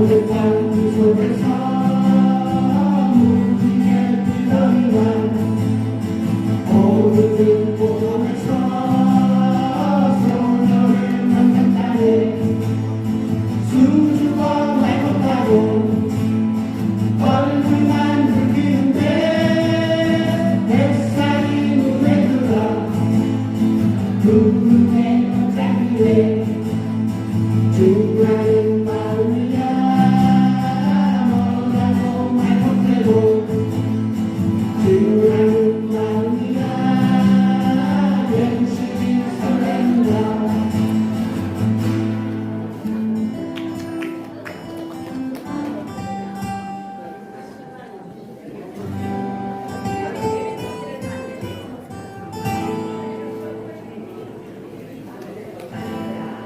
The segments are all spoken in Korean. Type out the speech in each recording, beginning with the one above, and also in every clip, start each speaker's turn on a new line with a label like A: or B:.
A: Thank you.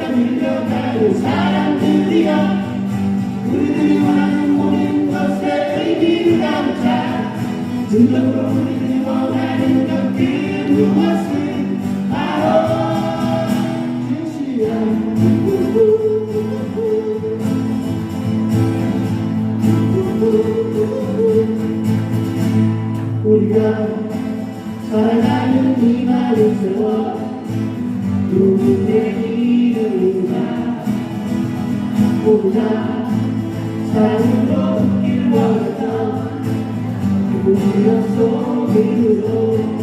A: 밀려가는 사람들이여 우리들이 원하는 모든 것에 의미를 담자 진정으로 우리들이 원하는 것그 무엇은 바로 진실이야 우리가 살아가는 이 마을 세월 누군데 이 그냥 혼자 자유롭길 원하던 그 무명 속으로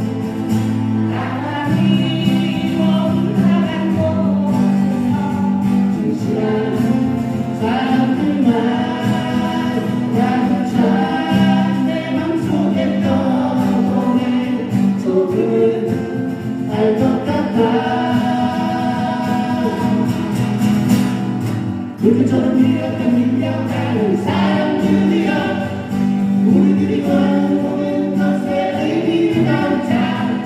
A: 불처럼 밀었던 민병가는 사랑 드디어 우리들이 원하는 것에 의미를 자,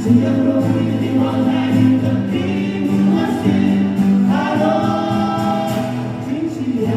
A: 진정으로 우리들이 원하는 것들이 무엇은 바로 진실이야